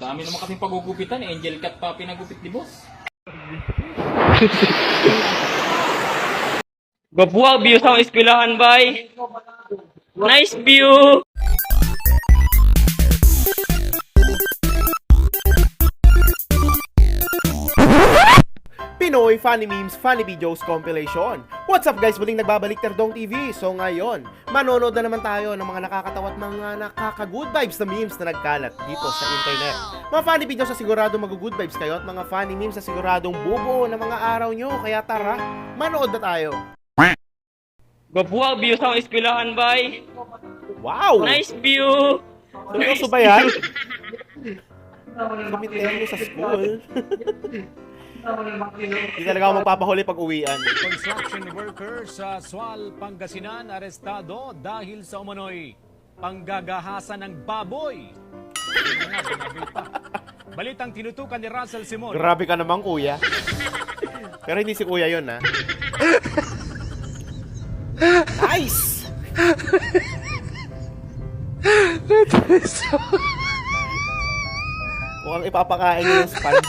Dami naman kasing pagugupitan. Angel cut pa pinagupit ni boss. Gabuha, view sa eskwelahan, bay. Nice view. Pinoy Funny Memes Funny Videos Compilation. What's up guys? Muling nagbabalik Terdong TV. So ngayon, manonood na naman tayo ng mga nakakatawa at mga nakaka-good vibes na memes na nagkalat dito sa internet. Mga funny videos na sigurado mag-good vibes kayo at mga funny memes na siguradong bubuo ng mga araw nyo. Kaya tara, manood na tayo. Gabuha, view sa eskwelahan, bay. Wow! Nice view. Seryoso ba yan? Kumitehan mo sa school. Hindi talaga ako magpapahuli pag uwian. Construction worker sa Sual, Pangasinan arestado dahil sa umano'y panggagahasan ng baboy. Balitang tinutukan ni Russell Simon. Grabe ka naman, kuya. Pero hindi si kuya yun, ha? Nice! Mukhang ipapakain niyo yung sponge.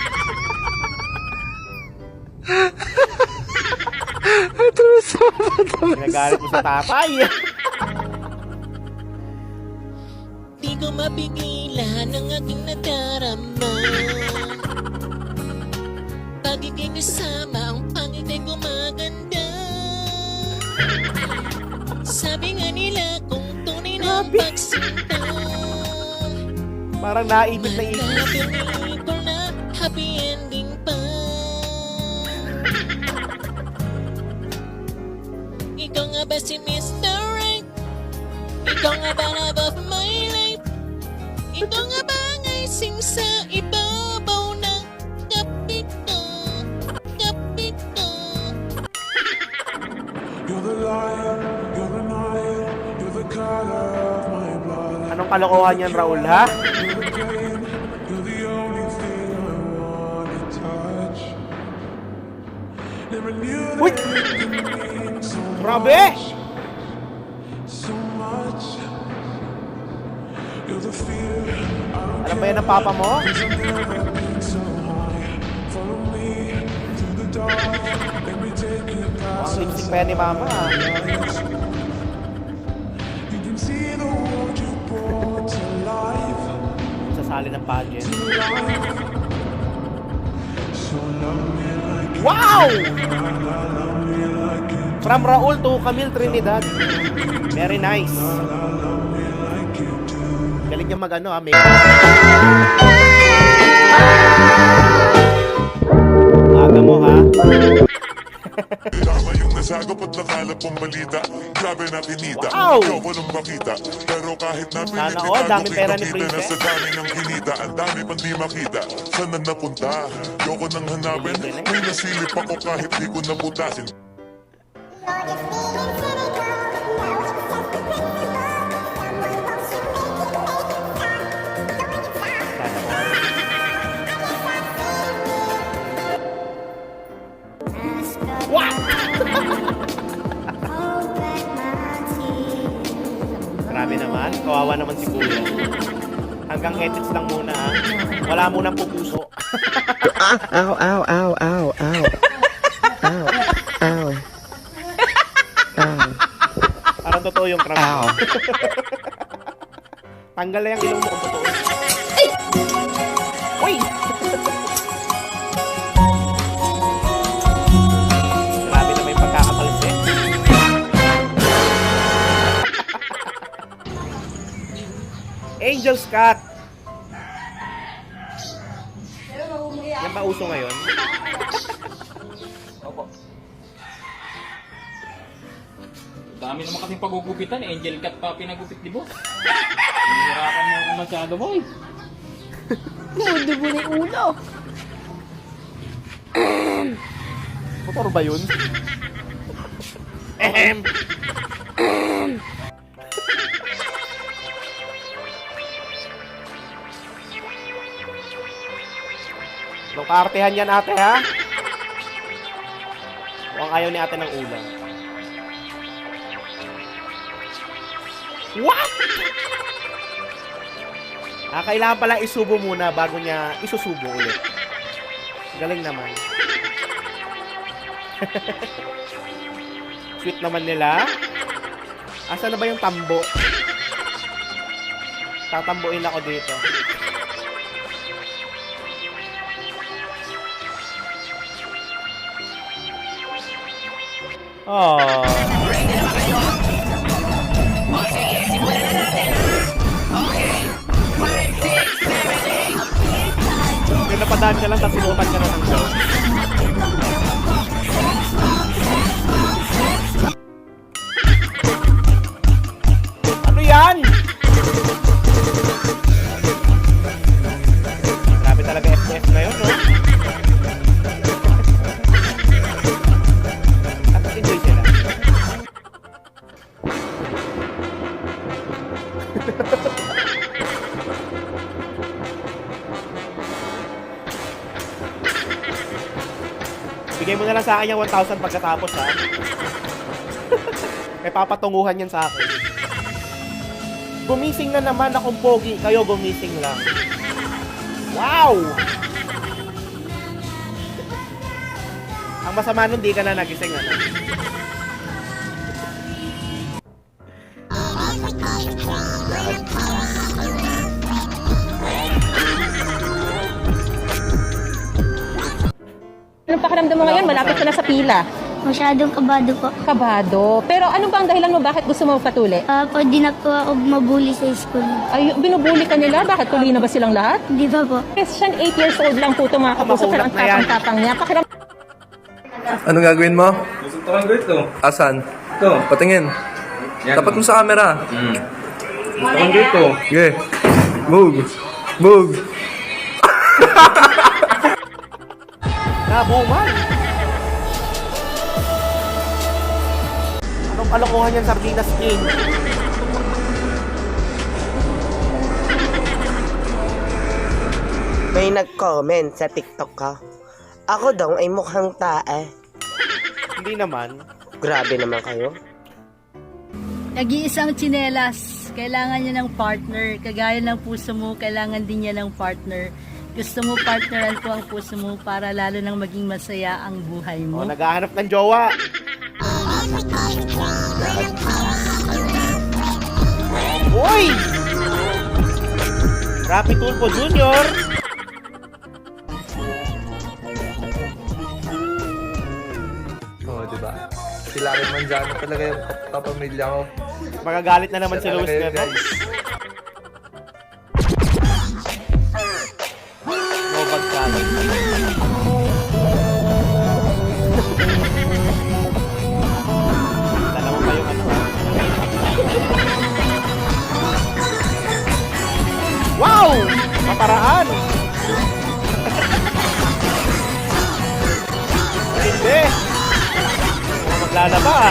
Ginagalit mo sa tatay. Di ko mapigilan ang aking nadarama Pag ikay kasama, ang pangit ay gumaganda Sabi nga nila kung tunay na ang pagsinta Parang naibig na ibig. Ba si Mr. Right? Ikaw nga ba love of my life? Ikaw nga ba ang icing sa ibabaw ng kape ko? Kape ko? You're the light, you're the night, you're the color of my blood. Anong kalokohan yan, Raul, ha? You're the dark, let me take you past Ang lipstick pa yan ni mama, ah. Sasali ng pageant. Wow! From Raul to Camille Trinidad. Very nice. Galing niya mag ano, ha? May... Aga mo, ha? Tama yung nasagap at nakalap ang balita Grabe na kinita Wow! Ayoko nang makita Pero kahit na Sana all, daming pera ni na Princess. sa dami ng kinita Ang dami pang di makita Saan na napunta? Ayoko nang hanapin May nasilip ako kahit di ko nabutasin Edits lang muna, ha? Wala munang pupuso. Ow, ow, ow, ow, ow. Ow, ow. Ow. Parang totoo yung crush. Ow. Tanggal na yung ilong mo kung totoo. Uy! Grabe na may pagkakatalsik. Angel's Cat! Yan ba uso ngayon? Dami naman kasing pagugupitan. Angel cut pa pinagupit ni boss. Hihirapan mo ako masyado, boy. Na yung ulo. Motor ba yun? Ehem. Kaartehan yan ate ha? Mukhang ayaw ni ate ng ulam. What? Ah, kailangan pala isubo muna bago niya isusubo ulit. Galing naman. Sweet naman nila. Asa na ba yung tambo? Tatambuin ako dito. Oh. May napadaan ka lang, tapos sinutan ka na ng Bigay mo na lang sa akin yung 1,000 pagkatapos, ha? May papatunguhan yan sa akin. Gumising na naman akong pogi. Kayo gumising lang. Wow! Ang masama nun, di ka na nagising, ano? Anong pakiramdam mo ngayon? Malapit ka na sa pila. Masyadong kabado po. Kabado. Pero ano ba ang dahilan mo bakit gusto mo patuli? Ah, pwede na po ako mabuli sa school. Ay, binubuli ka nila? Bakit tuli na ba silang lahat? Di ba po? Christian, 8 years old lang po ito mga kapuso. Pero ang tapang-tapang niya. Pakiram Anong gagawin mo? Gusto ko lang ito. Asan? Ito. Patingin. Yan. Tapat mo sa camera. Gusto ko lang ito. Sige. Move. Move. Nabuman! Anong kalokohan yan, Sardinas King? May nag-comment sa TikTok ka. Ako daw ay mukhang tae. Hindi naman. Grabe naman kayo. Nag-iisang tsinelas. Kailangan niya ng partner. Kagaya ng puso mo, kailangan din niya ng partner. Gusto mo partneran ko ang puso mo para lalo nang maging masaya ang buhay mo. naghahanap ng jowa. Uy! Rapi Tulpo Junior! Oo, di ba? Sila rin manjano talaga yung kapamilya ko. Magagalit na naman si Siya Luis talaga yun, Neto. guys.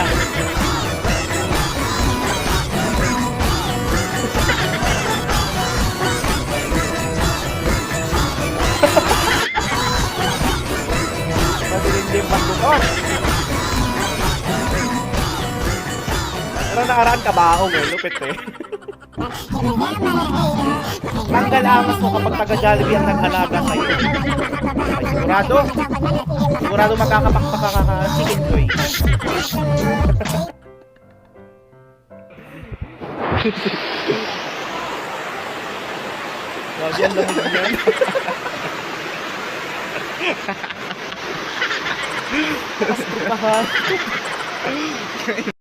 Ah. Madilim pagbukas. Pero nakaraan kabaong eh, lupit eh. Tanggal angas mo kapag taga Jollibee ang nag-alaga sa'yo. Ay, sigurado. Sigurado makakapakpak ka ka chicken joy. Grabe ang lamig niyan.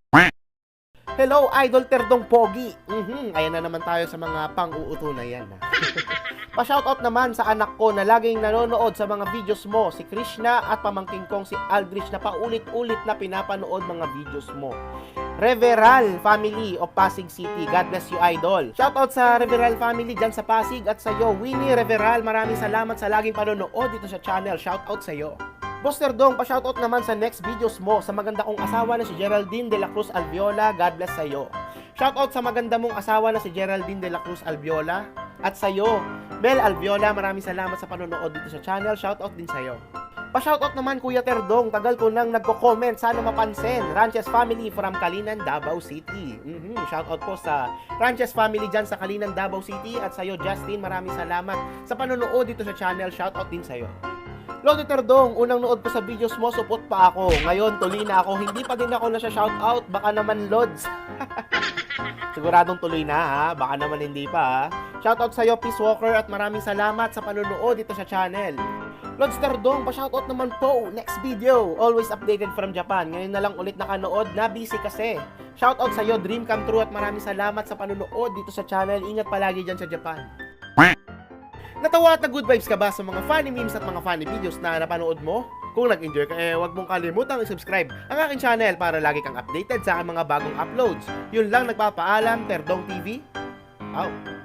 Hello, Idol Terdong Pogi. Mhm, ayan na naman tayo sa mga pang-uuto na yan. Pa-shoutout naman sa anak ko na laging nanonood sa mga videos mo, si Krishna at pamangking kong si Aldrich na paulit-ulit na pinapanood mga videos mo. Reveral family of Pasig City. God bless you, Idol. Shoutout sa Reveral family dyan sa Pasig at sa iyo, Winnie Reveral. Maraming salamat sa laging panonood dito sa channel. Shoutout sa iyo. Buster Dong, pa-shoutout naman sa next videos mo sa maganda kong asawa na si Geraldine de la Cruz Alviola. God bless sa'yo. Shoutout sa maganda mong asawa na si Geraldine de la Cruz Alviola. At sa'yo, Mel Alviola, maraming salamat sa panonood dito sa channel. Shoutout din sa'yo. Pa-shoutout naman Kuya Terdong, tagal ko nang nagko-comment, sana mapansin. Ranches family from Kalinan, Davao City. Mhm, Shoutout po sa Ranches family dyan sa Kalinan, Davao City. At sa'yo Justin, maraming salamat sa panonood dito sa channel. Shoutout din sa'yo. Lodi Terdong, unang nood ko sa videos mo, supot pa ako. Ngayon, tuloy na ako. Hindi pa din ako na siya shoutout. Baka naman, Lods. Siguradong tuloy na, ha? Baka naman hindi pa, ha? Shoutout sa'yo, Peace Walker, at maraming salamat sa panunood dito sa channel. Lods Terdong, pa-shoutout naman po. Next video, always updated from Japan. Ngayon na lang ulit nakanood, na busy kasi. Shoutout sa'yo, Dream Come True, at maraming salamat sa panunood dito sa channel. Ingat palagi dyan sa Japan. Natawa at na good vibes ka ba sa mga funny memes at mga funny videos na napanood mo? Kung nag-enjoy ka, eh huwag mong kalimutang i-subscribe ang aking channel para lagi kang updated sa aking mga bagong uploads. Yun lang nagpapaalam, Terdong TV. Out.